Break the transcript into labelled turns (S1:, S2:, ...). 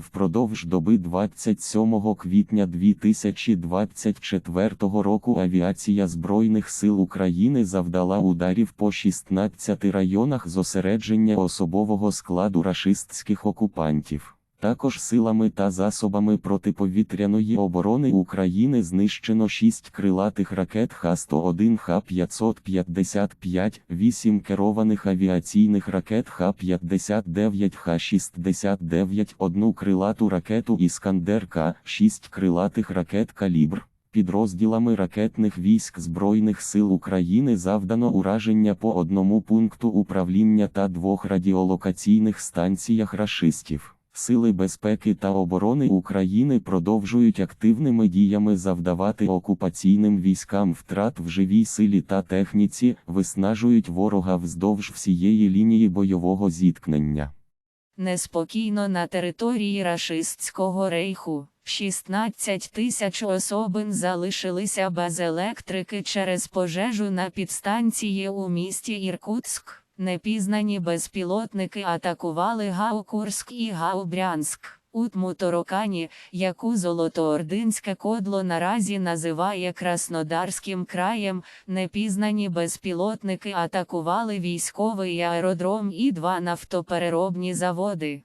S1: Впродовж доби 27 квітня 2024 року авіація Збройних сил України завдала ударів по 16 районах зосередження особового складу рашистських окупантів. Також силами та засобами протиповітряної оборони України знищено 6 крилатих ракет Х-101, Х-555, 8 керованих авіаційних ракет Х-59, Х-69, одну крилату ракету Іскандер-К, 6 крилатих ракет «Калібр». Підрозділами ракетних військ Збройних сил України завдано ураження по одному пункту управління та двох радіолокаційних станціях рашистів. Сили безпеки та оборони України продовжують активними діями завдавати окупаційним військам втрат в живій силі та техніці, виснажують ворога вздовж всієї лінії бойового зіткнення.
S2: Неспокійно на території рашистського рейху. 16 тисяч особин залишилися без електрики через пожежу на підстанції у місті Іркутськ. Непізнані безпілотники атакували Гау-Курськ і Гау-Брянськ. У Тмуторокані, яку Золотоординське кодло наразі називає Краснодарським краєм, непізнані безпілотники атакували військовий аеродром і два нафтопереробні заводи.